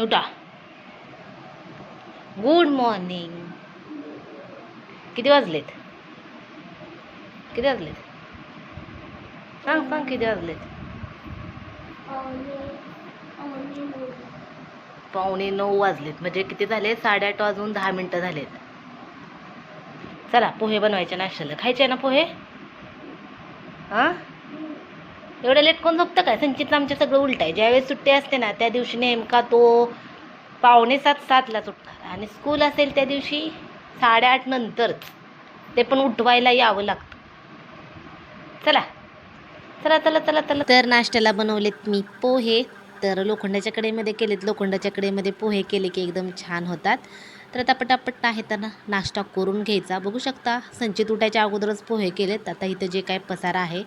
उठा good morning किती वाजलेत? किती वाजलेत? सांग सांग किती वाजलेत? पावणे नऊ वाजलेत. म्हणजे किती झाले? साडेआठ वाजून दहा मिनटं झालेत. चला पोहे बनवायचे नाश्त्याला. खायचे ना पोहे? हां? एवढं लेट कोण झोपतं काय? संचितला आमच्या सगळं उलट आहे. ज्यावेळेस सुट्टी असते ना त्या दिवशी नेमका तो पावणे सात सातला सुटणार आणि स्कूल असेल त्या दिवशी साडेआठ नंतरच ते पण उठवायला यावं लागतं. चला. चला चला चला चला. तर नाश्त्याला बनवलेत मी पोहे. तर लोखंडाच्या कडेमध्ये केलेत. लोखंडाच्या कडेमध्ये पोहे केले की एकदम छान होतात. तर आता पटापट आहे त्यांना नाश्ता करून घ्यायचा. बघू शकता संचित उठायच्या अगोदरच पोहे केलेत. आता इथं जे काय पसारा आहे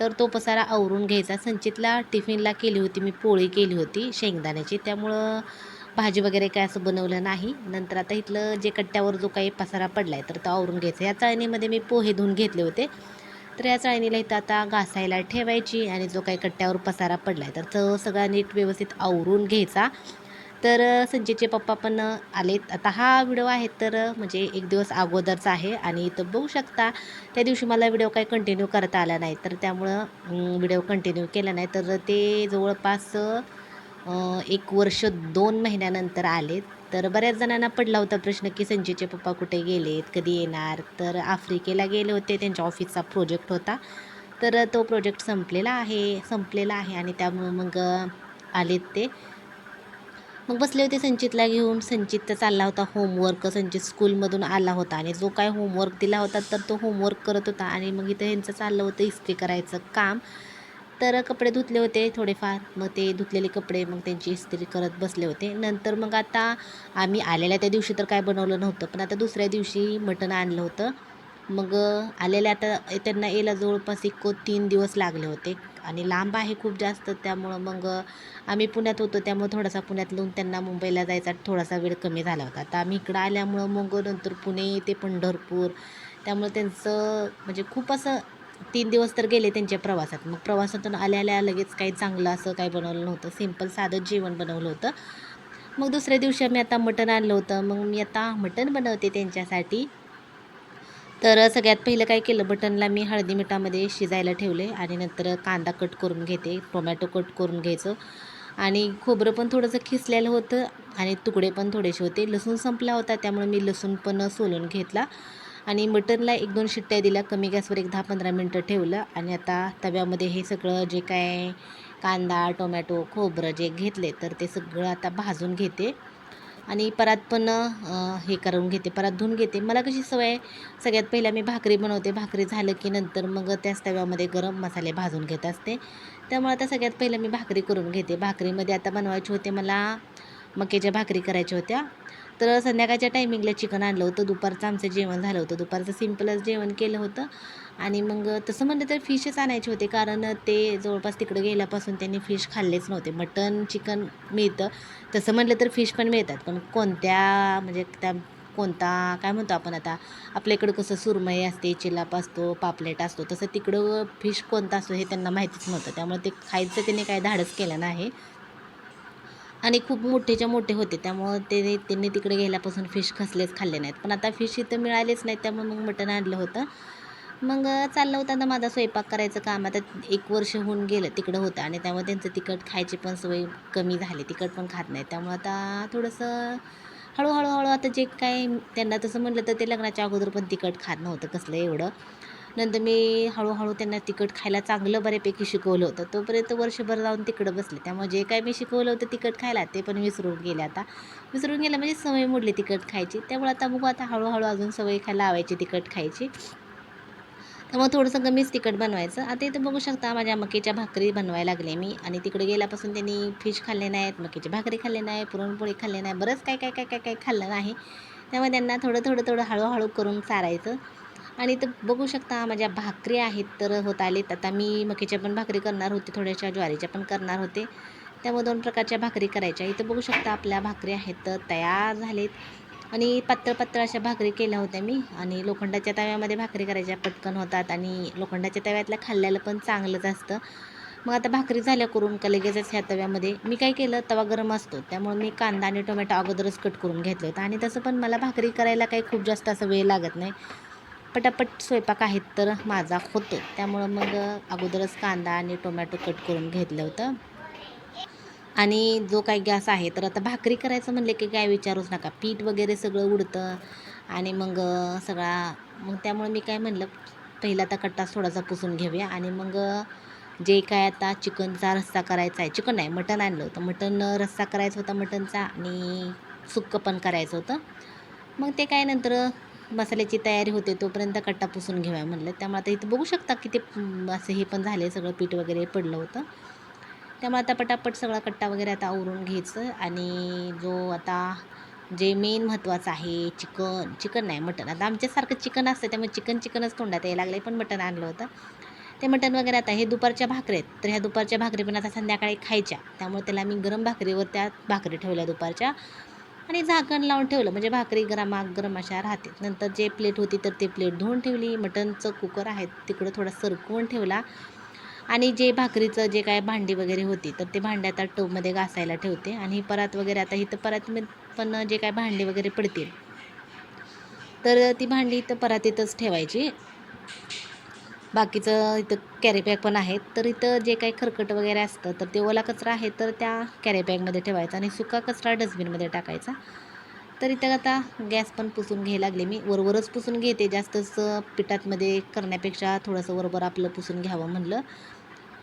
तर तो पसारा आवरून घ्यायचा. संचितला टिफिनला केली होती मी पोळी केली होती शेंगदाण्याची. त्यामुळं भाजी वगैरे काय असं बनवलं नाही. नंतर आता इथलं जे कट्ट्यावर जो काही पसारा पडला आहे तर तो आवरून घ्यायचा. या चाळणीमध्ये मी पोहे धुवून घेतले होते. तर या चाळणीला इथं आता घासायला ठेवायची आणि जो काही कट्ट्यावर पसारा पडला आहे तर तो सगळा नीट व्यवस्थित आवरून घ्यायचा. तर संजयचे पप्पा पण आलेत. आता हा व्हिडिओ आहे तर म्हणजे एक दिवस अगोदरचा आहे आणि इथं बघू शकता. त्या दिवशी मला व्हिडिओ काही कंटिन्यू करता आला नाही. तर त्यामुळं व्हिडिओ कंटिन्यू केला नाही. तर ते जवळपास एक वर्ष दोन महिन्यानंतर आलेत. तर बऱ्याच जणांना पडला होता प्रश्न की संजयचे पप्पा कुठे गेलेत? कधी येणार? तर आफ्रिकेला गेले होते. त्यांच्या ऑफिसचा प्रोजेक्ट होता. तर तो प्रोजेक्ट संपलेला आहे संपलेला आहे आणि त्यामुळं मग आलेत ते. मग बसले होते संचितला घेऊन. संचित तर चालला होता होमवर्क संचित स्कूलमधून आला होता आणि जो काय होमवर्क दिला होता तर तो होमवर्क करत होता आणि मग इथं ह्यांचं चाललं होतं इस्त्री करायचं काम. तर कपडे धुतले होते थोडेफार. मग ते धुतलेले कपडे मग त्यांची इस्त्री करत बसले होते. नंतर मग आता आम्ही आलेल्या त्या दिवशी तर काय बनवलं नव्हतं पण आता दुसऱ्या दिवशी मटण आणलं होतं. मग आलेल्या आता त्यांना यायला जवळपास एक तीन दिवस लागले होते. आणि लांब आहे खूप जास्त त्यामुळं मग आम्ही पुण्यात होतो त्यामुळं थोडासा पुण्यातून त्यांना मुंबईला जायचा थोडासा वेळ कमी झाला होता. आता आम्ही इकडं आल्यामुळं मग नंतर पुणे ते पंढरपूर त्यामुळे त्यांचं म्हणजे खूप असं तीन दिवस तर गेले त्यांच्या प्रवासात. मग प्रवासातून आल्या आल्या लगेच काही चांगलं असं काही बनवलं नव्हतं. सिंपल साधं जेवण बनवलं होतं. मग दुसऱ्या दिवशी आम्ही आता मटण आणलं होतं. मग मी आता मटण बनवते त्यांच्यासाठी. तर सगळ्यात पहिलं काय केलं? बटनला मी हळदी मिठामध्ये शिजायला ठेवले आणि नंतर कांदा कट करून घेते टोमॅटो कट करून घ्यायचं. आणि खोबरं पण थोडंसं खिसलेलं होतं आणि तुकडे पण थोडेसे होते. लसूण संपला होता त्यामुळे मी लसूण पण सोलून घेतला. आणि मटनला एक दोन शिट्ट्या दिल्या कमी गॅसवर एक दहा पंधरा मिनटं ठेवलं. आणि आता तव्यामध्ये हे सगळं जे काय कांदा टोमॅटो खोबरं जे घेतले तर ते सगळं आता भाजून घेते. आणि परात पण हे करून घेते परात धुवून घेते. मला कशी सवय आहे, सगळ्यात पहिला मी भाकरी बनवते. भाकरी झालं की नंतर मग त्याच तव्यामध्ये गरम मसाले भाजून घेत असते. त्यामुळे आता सगळ्यात पहिलं मी भाकरी करून घेते. भाकरीमध्ये आता बनवायचे होते मला मक्याच्या भाकरी करायच्या होत्या. तर संध्याकाळच्या टायमिंगला चिकन आणलं होतं. दुपारचं आमचं जेवण झालं होतं. दुपारचं सिम्पलच जेवण केलं होतं. आणि मग तसं म्हणलं तर फिशच आणायचे होते. कारण ते जवळपास तिकडं गेल्यापासून त्यांनी फिश खाल्लेच नव्हते. मटन चिकन मिळतं. तसं म्हटलं तर फिश पण मिळतात. पण कोणत्या म्हणजे त्या कोणता काय म्हणतो आपण आता? आपल्या इकडं कसं सुरमई असते चिलाप असतो पापलेट असतो. तसं तिकडं फिश कोणता असतो हे त्यांना माहितीच नव्हतं. त्यामुळे ते खायचं त्याने काय धाडस केलं नाही. आणि खूप मोठेच्या मोठे होते त्यामुळं ते त्यांनी तिकडे गेल्यापासून फिश खसलेच खाल्ले नाहीत. पण आता फिश इथं मिळालेच नाहीत त्यामुळे मग मटण आणलं होतं. मग चाललं होतं आता माझा स्वयंपाक करायचं काम. आता एक वर्ष होऊन गेलं तिकडं होतं आणि त्यामुळे त्यांचं तिखट खायची पण सवय कमी झाली. तिखट पण खात नाही त्यामुळं आता थोडंसं हळूहळू हळू आता जे काय त्यांना तसं म्हटलं तर ते लग्नाच्या अगोदर पण तिखट खात नव्हतं कसलं एवढं. नंतर मी हळूहळू त्यांना तिखट खायला चांगलं बऱ्यापैकी शिकवलं होतं. तोपर्यंत वर्षभर जाऊन तिकडं बसले. त्यामुळे जे काय मी शिकवलं होतं तिखट खायला ते पण विसरून गेले आता. विसरून गेलं म्हणजे सवय मोडली तिखट खायची. त्यामुळे आता बघू आता हळूहळू अजून सवय खायला लावायची तिखट खायची. त्यामुळे थोडंसं कमीच तिखट बनवायचं. आता इथं बघू शकता माझ्या मकीच्या भाकरी बनवायला लागले मी. आणि तिकडे गेल्यापासून त्यांनी फिश खाल्ले नाहीत मकीची भाकरी खाल्ली नाही पुरणपोळी खाल्ली नाही बरंच काय काय काय काय काय खाल्लं नाही. त्यामुळे त्यांना थोडं थोडं थोडं हळूहळू करून चारायचं. आणि तर बघू शकता माझ्या भाकरी आहेत तर होत आलेत. आता मी मकीच्या पण भाकरी करणार होते थोड्याशा ज्वारीच्या पण करणार होते. त्यामुळे दोन प्रकारच्या भाकरी करायच्या. इथं बघू शकता आपल्या भाकरी आहेत तर तयार झालेत. आणि पातळ पातळ अशा भाकरी केल्या होत्या मी. आणि लोखंडाच्या तव्यामध्ये भाकरी करायच्या पटकन होतात. आणि लोखंडाच्या तव्यातल्या खाल्ल्याला पण चांगलंच असतं. मग आता भाकरी झाल्या करून का लगेचच ह्या तव्यामध्ये मी काय केलं तवा गरम असतो. त्यामुळे मी कांदा आणि टोमॅटो अगोदरच कट करून घेतलं होतं. आणि तसं पण मला भाकरी करायला काही खूप जास्त असं वेळ लागत नाही. पटापट स्वयंपाक आहेत तर माझा होतो. त्यामुळं मग अगोदरच कांदा आणि टोमॅटो कट करून घेतलं होतं. आणि जो काही गॅस आहे तर आता भाकरी करायचं म्हणले की काय विचारूच नका. पीठ वगैरे सगळं उडतं आणि मग सगळा मग त्यामुळे मी काय म्हणलं पहिला आता कट्टा थोडासा पुसून घेऊया. आणि मग जे काय आता चिकनचा रस्सा करायचा आहे चिकन नाही मटण आणलं होतं. मटण रस्सा करायचा होता मटणचा आणि सुक्कं पण करायचं होतं. मग ते काय नंतर मसाल्याची तयारी होते तोपर्यंत कट्टा पुसून घेऊया म्हणलं. त्यामुळे आता इथं बघू शकता की ते असं हे पण झाले सगळं पीठ वगैरे पडलं होतं. त्यामुळे आता पटापट सगळा कट्टा वगैरे आता आवरून घ्यायचं आणि जो आता जे मेन महत्त्वाचं आहे चिकन चिकन नाही मटण. आता आमच्यासारखं चिकन असतं त्यामुळे चिकन चिकनच तोंडात यायला लागलं पण मटण आणलं होतं. ते मटण वगैरे आता हे दुपारच्या भाकरी आहेत तर ह्या दुपारच्या भाकरी पण आता संध्याकाळी खायच्या. त्यामुळे त्याला मी गरम भाकरीवर त्या भाकरी ठेवल्या दुपारच्या. आणि झाकण लावून ठेवलं. म्हणजे भाकरी गरमाग गरम अशा राहते नंतर जे प्लेट होती तर ते प्लेट धुवून ठेवली. मटनचं कुकर आहे तिकडं थोडा सरकवून ठेवला. आणि जे भाकरीचं जे काय भांडी वगैरे होती तर ते भांडी आता टोपमध्ये घासायला ठेवते. आणि परात वगैरे आता इथं परात पण जे काय भांडी वगैरे पडतील तर ती भांडी इथं परातीतच ठेवायची. बाकीचं इथं कॅरीबॅग पण आहेत. तर इथं जे काही खरकट वगैरे असतं तर ते ओला कचरा आहे तर त्या कॅरीबॅगमध्ये ठेवायचा आणि सुका कचरा डस्टबिनमध्ये टाकायचा. तर इथं आता गॅस पण पुसून घ्यायला लागले मी. वरवरच पुसून घेते जास्तच पिठातमध्ये करण्यापेक्षा थोडंसं वरवर आपलं पुसून घ्यावं म्हणलं.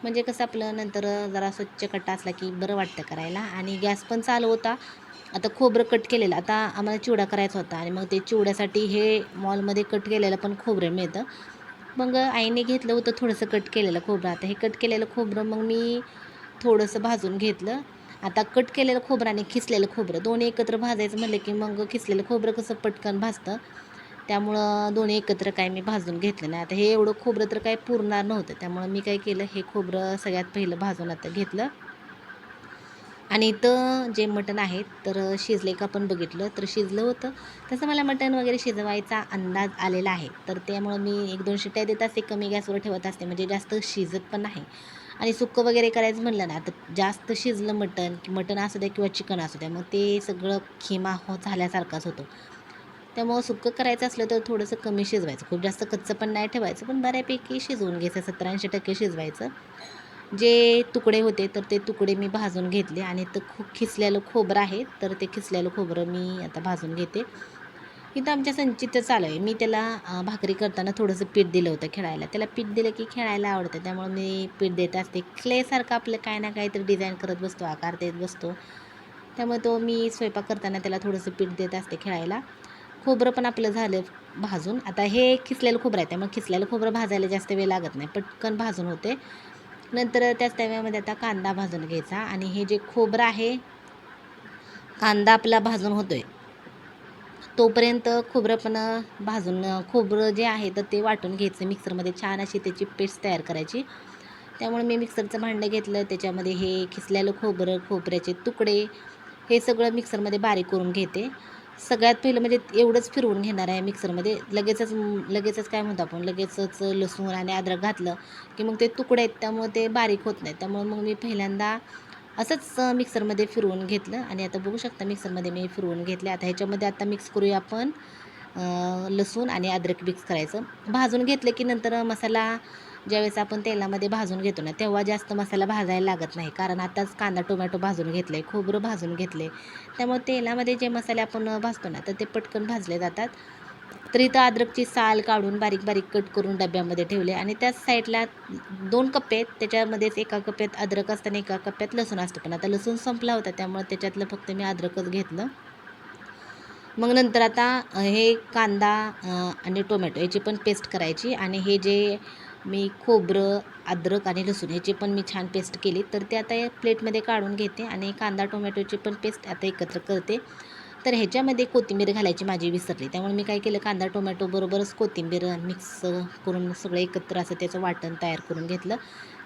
म्हणजे कसं आपलं नंतर जरा स्वच्छ कट्टा असला की बरं वाटतं करायला. आणि गॅस पण चालू होता. आता खोबरं कट केलेलं. आता आम्हाला चिवडा करायचा होता आणि मग ते चिवड्यासाठी हे मॉलमध्ये कट केलेलं पण खोबरं मिळतं. मग आईने घेतलं होतं थोडंसं कट केलेलं खोबरं. आता हे कट केलेलं खोबरं मग मी थोडंसं भाजून घेतलं. आता कट केलेलं खोबरं आणि खिसलेलं खोबरं दोन्ही एकत्र भाजायचं म्हणलं की मग खिसलेलं खोबरं कसं पटकन भाजतं? त्यामुळं दोन्ही एकत्र काय मी भाजून घेतलं नाही. आता हे एवढं खोबरं तर काय पुरणार नव्हतं. त्यामुळं मी काय केलं हे खोबरं सगळ्यात पहिलं भाजून आता घेतलं. आणि इथं जे मटण आहे तर शिजले का पण बघितलं तर शिजलं होतं. तसं मला मटण वगैरे शिजवायचा अंदाज आलेला आहे. तर त्यामुळं मी एक दोन शिट्ट्या देत असते कमी गॅसवर ठेवत असते म्हणजे जास्त शिजत पण नाही. आणि सुक्कं वगैरे करायचं म्हणलं ना तर जास्त शिजलं मटण की मटण असू द्या किंवा चिकन असू द्या मग ते सगळं खिमा हो झाल्यासारखाच होतं. त्यामुळं सुक्कं करायचं असलं तर थोडंसं कमी शिजवायचं. खूप जास्त कच्चं पण नाही ठेवायचं पण बऱ्यापैकी शिजवून घ्यायचं सत्तर ऐंशी टक्के शिजवायचं. जे तुकडे होते तर ते तुकडे मी भाजून घेतले आणि तर खूप खिसलेलं खोबरं आहे तर ते खिसलेलं खोबरं मी आता भाजून घेते. इथं आमच्या संचित चालू आहे. मी त्याला भाकरी करताना थोडंसं पीठ दिलं होतं खेळायला. त्याला पीठ दिलं की खेळायला आवडतं. त्यामुळे मी पीठ देत असते. क्लेसारखं आपलं काय ना काहीतरी डिझाईन करत बसतो आकार देत बसतो. त्यामुळे तो मी स्वयंपाक करताना त्याला थोडंसं पीठ देत असते खेळायला. खोबरं पण आपलं झालं भाजून. आता हे खिसलेलं खोबरं आहे. त्यामुळे खिसलेलं खोबरं भाजायला जास्त वेळ लागत नाही. पटकन भाजून होते. नंतर त्याच तव्यामध्ये आता कांदा भाजून घ्यायचा आणि हे जे खोबरं आहे कांदा आपला भाजून होतोय. तोपर्यंत खोबरं पण भाजून खोबरं जे आहे तर ते वाटून घ्यायचं. मिक्सरमध्ये छान अशी त्याची पेस्ट तयार करायची. त्यामुळे मी मिक्सरचं भांडं घेतलं. त्याच्यामध्ये हे खिसलेलं खोबरं खोबऱ्याचे तुकडे हे सगळं मिक्सरमध्ये बारीक करून घेते. सगळ्यात पहिलं म्हणजे एवढंच फिरवून घेणार आहे मिक्सरमध्ये. लगेचच लगेचच काय म्हणतो आपण? लगेचच लसूण आणि अद्रक घातलं की मग ते तुकडे आहेत त्यामुळे ते बारीक होत नाहीत. त्यामुळे मग मी पहिल्यांदा असंच मिक्सरमध्ये फिरवून घेतलं आणि आता बघू शकता मिक्सरमध्ये मी फिरवून घेतले. आता ह्याच्यामध्ये आता मिक्स करूया आपण लसूण आणि अद्रक मिक्स करायचं. भाजून घेतलं की नंतर मसाला ज्यावेळेस आपण तेलामध्ये भाजून घेतो ना तेव्हा जास्त मसाला भाजायला लागत नाही. कारण आताच कांदा टोमॅटो भाजून घेतले खोबरं भाजून घेतले त्यामुळे तेलामध्ये जे मसाले आपण भाजतो ना तर ते पटकन भाजले जातात. तर इथं अद्रकची साल काढून बारीक बारीक कट करून डब्यामध्ये ठेवले. आणि त्याच साईडला दोन कप्पे आहेत. त्याच्यामध्येच एका कप्प्यात अद्रक असताना एका कप्प्यात लसूण असतं. पण आता लसूण संपला होता त्यामुळे त्याच्यातलं फक्त मी अद्रकच घेतलं. मग नंतर आता हे कांदा आणि टोमॅटो याची पण पेस्ट करायची आणि हे जे मी खोबरं अद्रक आणि लसूण याची पण मी छान पेस्ट केली. तर ते आता या प्लेटमध्ये काढून घेते आणि कांदा टोमॅटोची पण पेस्ट आता एकत्र करते. तर ह्याच्यामध्ये कोथिंबीर घालायची माझी विसरली. त्यामुळे मी काय केलं कांदा टोमॅटो बरोबरच कोथिंबीर मिक्स करून सगळं एकत्र असं त्याचं वाटण तयार करून घेतलं.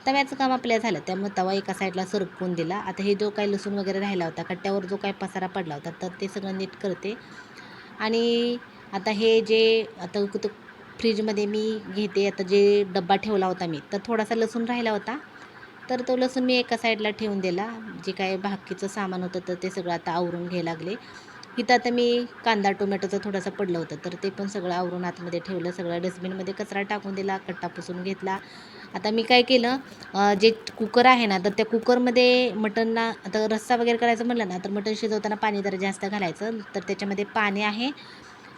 तव्याचं काम आपल्या झालं. त्यामुळे तवा एका साईडला सरकवून दिला. आता हे जो काही लसूण वगैरे राहिला होता कट्ट्यावर जो काही पसारा पडला होता तर ते सगळं नीट करते. आणि आता हे जे आता फ्रीजमध्ये मी घेते आता जे डब्बा ठेवला होता मी तर थोडासा लसूण राहिला होता. तर तो लसूण मी एका साईडला ठेवून दिला. जे काय बाकीचं सामान होतं तर ते सगळं आता आवरून घ्यायला लागले. इथं आता मी कांदा टोमॅटोचं थोडंसं पडलं होतं तर ते पण सगळं आवरून आतमध्ये ठेवलं सगळं डस्टबिनमध्ये कचरा टाकून दिला कट्टा पुसून घेतला. आता मी काय केलं जे कुकर आहे ना तर त्या कुकरमध्ये मटनना आता रस्सा वगैरे करायचं म्हटलं ना तर मटण शिजवताना पाणी जरा जास्त घालायचं तर त्याच्यामध्ये पाणी आहे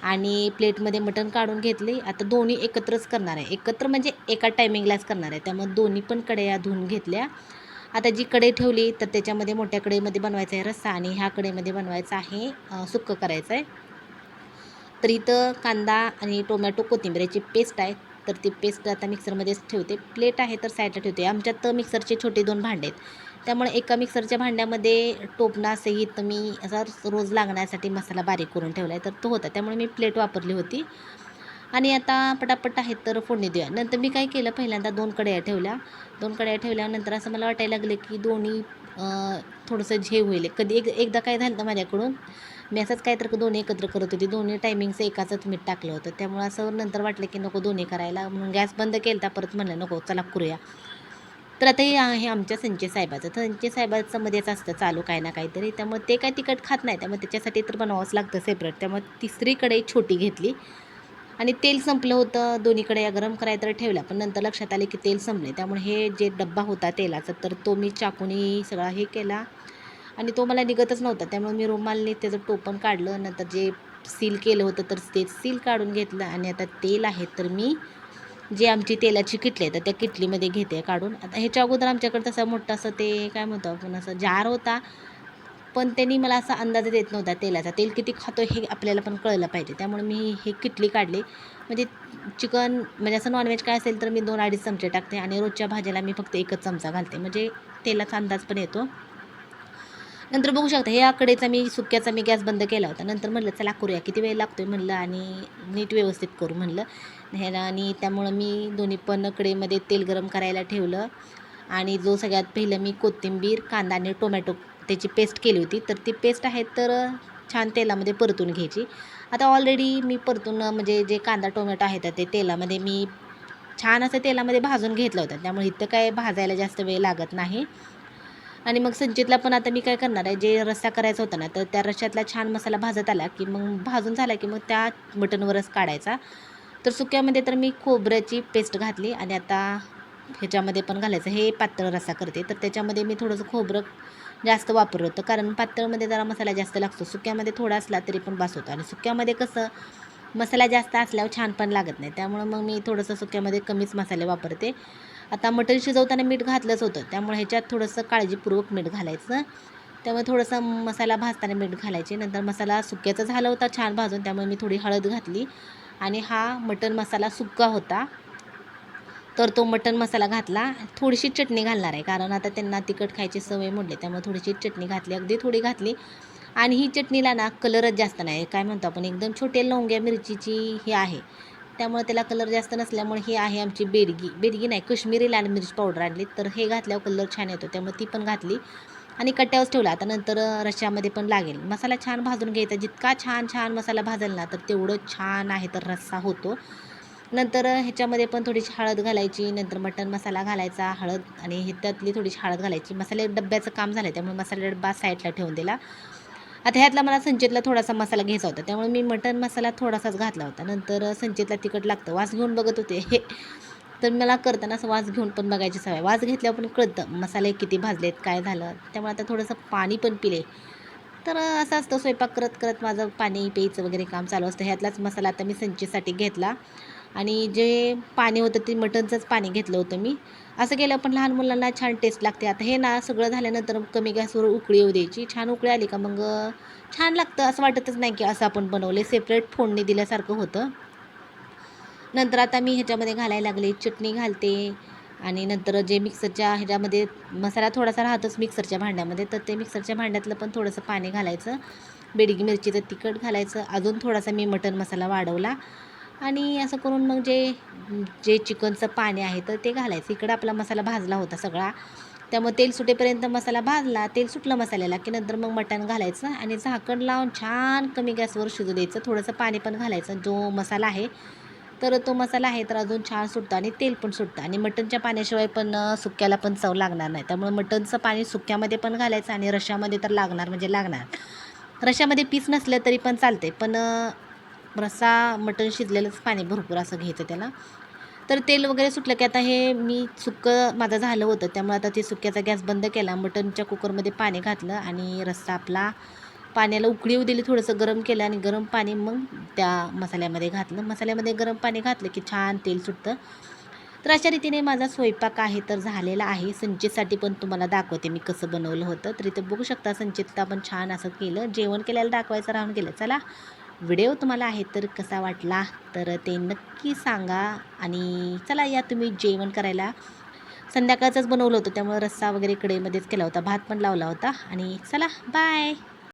आणि प्लेटमध्ये मटण काढून घेतली. आता दोन्ही एकत्रच करणार आहे. एकत्र म्हणजे एका टायमिंगलाच करणार आहे. त्यामुळे दोन्ही पण कढया धुवून घेतल्या. आता जी कढई ठेवली तर त्याच्यामध्ये मोठ्या कढईमध्ये बनवायचा आहे रस्सा आणि ह्या कढईमध्ये बनवायचं आहे अं, सुक्कं करायचं आहे. तर इथं कांदा आणि टोमॅटो कोथिंबीराची पेस्ट आहे. तर ती पेस्ट आता मिक्सरमध्येच ठेवते. प्लेट आहे तर साईडला ठेवते. आमच्यात तर मिक्सरचे छोटे दोन भांडे आहेत. त्यामुळे एका मिक्सरच्या भांड्यामध्ये टोपणासहित मी असा रोज लागण्यासाठी मसाला बारीक करून ठेवला आहे तर तो होता. त्यामुळे मी प्लेट वापरली होती. आणि आता पटापट आहेत तर फोडणी देऊया. नंतर मी काय केलं पहिल्यांदा दोन कड्या ठेवल्या. दोन कड्या ठेवल्यानंतर असं मला वाटायला लागलं की दोन्ही थोडंसं झेव होईल. कधी एक एकदा काय झालं होतं माझ्याकडून मी असंच काय तर दोन्ही एकत्र करत होती. दोन्ही टायमिंगचं एकाचंच मीठ टाकलं होतं. त्यामुळे असं नंतर वाटलं की नको दोन्ही करायला. म्हणून गॅस बंद केला परत म्हणलं नको चला करूया. तर आता हे आहे आमच्या संजय साहेबाचं. संचे संजय साहेबाचं मध्येच असतं चालू काय ना काहीतरी. त्यामुळे ते काय तिखट खात नाही. त्यामुळे त्याच्यासाठी तर बनवावंच लागतं सेपरेट त्यामुळे तिसरी कढई छोटी घेतली. आणि तेल संपलं होतं दोन्हीकडे या गरम करायला तर ठेवला पण नंतर लक्षात आले की तेल संपले त्यामुळे हे जे डब्बा होता तेलाचा तर तो मी चाकूनी सगळा हे केला आणि तो मला निघतच नव्हता. त्यामुळे मी रुमालने त्याचं टोपण काढलं नंतर जे सील केलं होतं तर ते सील काढून घेतलं आणि आता तेल आहे तर मी जे आमची तेलाची किटली आहे तर त्या किटलीमध्ये घेते काढून. आता ह्याच्या अगोदर आमच्याकडे तसं मोठं असं ते काय म्हणतो आपण असं जार होता पण त्यांनी मला असा अंदाज देत नव्हता तेलाचा. तेल किती खातो हे आपल्याला पण कळलं पाहिजे. त्यामुळे मी हे किटली काढली. म्हणजे चिकन म्हणजे असं नॉनव्हेज काय असेल तर मी दोन अडीच चमचे टाकते आणि रोजच्या भाज्याला मी फक्त एकच चमचा घालते. म्हणजे तेलाचा अंदाज पण येतो. नंतर बघू शकता हे आकडेचा मी सुक्याचा मी गॅस बंद केला होता. नंतर म्हणलं चला करूया किती वेळ लागतोय? म्हणलं आणि नीट व्यवस्थित करू. म्हणलं. ह्याला आणि त्यामुळं मी दोन्ही पण कडेमध्ये तेल गरम करायला ठेवलं. आणि जो सगळ्यात पहिलं मी कोथिंबीर कांदा आणि टोमॅटो त्याची पेस्ट केली होती. तर ती पेस्ट आहे तर छान तेलामध्ये परतून घ्यायची. आता ऑलरेडी मी परतून म्हणजे जे कांदा टोमॅटो आहेत ते तेलामध्ये मी छान असं तेलामध्ये भाजून घेतलं होतं. त्यामुळे इथं काय भाजायला जास्त वेळ लागत नाही. आणि मग संचितला पण आता मी काय करणार आहे जे रस्सा करायचा होता ना तर त्या रश्श्यातला छान मसाला भाजत आला की मग भाजून झाला की मग त्या मटणवरच काढायचा. तर सुक्यामध्ये तर मी खोबऱ्याची पेस्ट घातली आणि आता ह्याच्यामध्ये पण घालायचं. हे पातळ रस्सा करते. तर त्याच्यामध्ये मी थोडंसं खोबरं जास्त वापर होतं. कारण पातळमध्ये जरा मसाला जास्त लागतो. सुक्यामध्ये थोडा असला तरी पण बास होतो. आणि सुक्यामध्ये कसं मसाला जास्त असल्यावर छान पण लागत नाही. त्यामुळं मग मी थोडंसं सुक्यामध्ये कमीच मसाले वापरते. आता मटण शिजवताना मीठ घातलंच होतं. त्यामुळे ह्याच्यात थोडंसं काळजीपूर्वक मीठ घालायचं. त्यामुळे थोडंसं मसाला भाजताना मीठ घालायचे. नंतर मसाला सुक्याचा झाला होता छान भाजून. त्यामुळे मी थोडी हळद घातली. आणि हा मटण मसाला सुक्का होता. तर तो मटण मसाला घातला. थोडीशी चटणी घालणार आहे कारण आता त्यांना तिखट खायची सवय मोडली त्यामुळे थोडीशी चटणी घातली अगदी थोडी घातली. आणि ही चटणीला ना कलरच जास्त नाही. काय म्हणतो आपण एकदम छोटे लवंग्या मिरचीची ही आहे. त्यामुळे त्याला कलर जास्त नसल्यामुळे ही आहे आमची बेडगी. बेडगी नाही कश्मीरी लाल मिरची पावडर आणली. तर हे घातल्यावर कलर छान येतो त्यामुळे ती पण घातली. आणि कट्ट्यावर ठेवला आता नंतर रश्श्यामध्ये पण लागेल. मसाला छान भाजून घ्यायचा. जितका छान छान मसाला भाजेल ना तर तेवढं छान आहे तर रस्सा होतो. नंतर ह्याच्यामध्ये पण थोडीशी हळद घालायची नंतर मटण मसाला घालायचा हळद आणि हे त्यातली थोडीशी हळद घालायची. मसाले डब्याचं काम झालं त्यामुळे मसाला डब्बा साईडला ठेवून दिला. आता ह्यातला मला संचितला थोडासा मसाला घ्यायचा होता त्यामुळे मी मटण मसाला थोडासाच घातला होता. नंतर संचितला तिखट लागतं वास घेऊन बघत होते. हे तर मला करताना असं वास घेऊन पण बघायची सवय वास घेतल्यावर पण कळतं मसाले किती भाजलेत काय झालं? त्यामुळे आता थोडंसं पाणी पण पिले. तर असं असतं स्वयंपाक करत करत माझं पाणी प्यायचं वगैरे काम चालू असतं. ह्यातलाच मसाला आता मी संचेसाठी घेतला. आणि जे पाणी होतं ते मटनचंच पाणी घेतलं होतं मी. असं केलं पण लहान मुलांना छान टेस्ट लागते. आता हे ना सगळं झाल्यानंतर कमी गॅसवर उकळी येऊ द्यायची. छान उकळी आली का मग छान लागतं. असं वाटतच नाही की असं आपण बनवले. सेपरेट फोडणी दिल्यासारखं होतं. नंतर आता मी ह्याच्यामध्ये घालायला लागले. चटणी घालते. आणि नंतर जे मिक्सरच्या ह्याच्यामध्ये मसाला थोडासा राहतोच मिक्सरच्या भांड्यामध्ये. तर ते मिक्सरच्या भांड्यातलं पण थोडंसं पाणी घालायचं. बेडगी मिरचीचं तिखट घालायचं. अजून थोडासा मी मटण मसाला वाढवला. आणि असं करून मग जे जे चिकनचं पाणी आहे तर ते घालायचं. इकडं आपला मसाला भाजला होता सगळा. त्यामुळे तेल सुटेपर्यंत मसाला भाजला. तेल सुटलं मसाल्याला की नंतर मग मटण घालायचं आणि झाकण लावून छान कमी गॅसवर शिजू द्यायचं. थोडंसं पाणी पण घालायचं. जो मसाला आहे तर तो मसाला आहे तर अजून छान सुटतं आणि तेल पण सुटतं. आणि मटणच्या पाण्याशिवाय पण सुक्याला पण चव लागणार नाही. त्यामुळे मटणचं पाणी सुक्यामध्ये पण घालायचं आणि रश्यामध्ये तर लागणार म्हणजे लागणार. रश्यामध्ये पीस नसलं तरी पण चालते पण रस्सा मटण शिजलेलंच पाणी भरपूर असं घ्यायचं त्याला. तर तेल वगैरे सुटलं की आता हे मी सुकं माझं झालं होतं त्यामुळे आता ते सुक्याचा गॅस बंद केला मटणच्या कुकरमध्ये पाणी घातलं आणि रस्सा आपला पाण्याला उकळी येऊ दिली थोडंसं गरम केलं आणि गरम पाणी मग त्या मसाल्यामध्ये घातलं. मसाल्यामध्ये गरम पाणी घातलं की छान तेल सुटतं. तर अशा रीतीने माझा स्वयंपाक आहे तर झालेला आहे. संचितसाठी पण तुम्हाला दाखवते मी कसं बनवलं होतं. तर इथं बघू शकता संचितला पण छान असं केलं. जेवण केल्याला दाखवायचं राहून गेलं. चला व्हिडिओ तुम्हाला आहे तर कसा वाटला तर ते नक्की सांगा. आणि चला या तुम्ही जेवण करायला. संध्याकाळचंच बनवलं होतं त्यामुळे रस्सा वगैरे कडेमध्येच केला होता भात पण लावला होता. आणि चला बाय